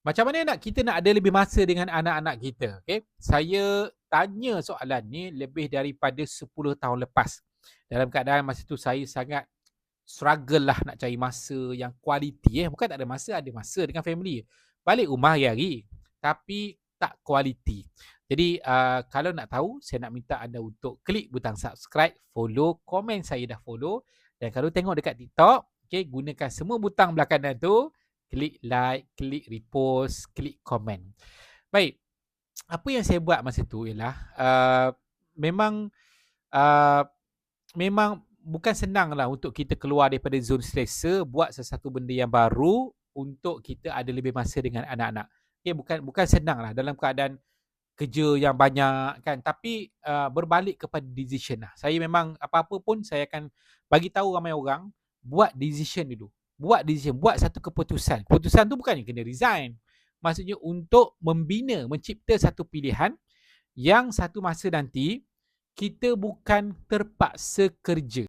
Macam mana nak kita nak ada lebih masa dengan anak-anak kita? Okay? Saya tanya soalan ni lebih daripada 10 tahun lepas. Dalam keadaan masa tu saya sangat struggle lah nak cari masa yang kualiti. Eh. Bukan tak ada masa, ada masa dengan family. Balik rumah hari-hari. Tapi tak kualiti. Jadi uh, kalau nak tahu, saya nak minta anda untuk klik butang subscribe, follow, komen saya dah follow. Dan kalau tengok dekat TikTok, okay, gunakan semua butang belakang kanan tu klik like, klik repost, klik komen. Baik, apa yang saya buat masa tu ialah uh, memang uh, memang bukan senang lah untuk kita keluar daripada zon selesa, buat sesuatu benda yang baru untuk kita ada lebih masa dengan anak-anak. Okay, bukan bukan senang lah dalam keadaan kerja yang banyak kan tapi uh, berbalik kepada decision lah. Saya memang apa-apa pun saya akan bagi tahu ramai orang buat decision dulu buat decision, buat satu keputusan. Keputusan tu bukannya kena resign. Maksudnya untuk membina, mencipta satu pilihan yang satu masa nanti kita bukan terpaksa kerja.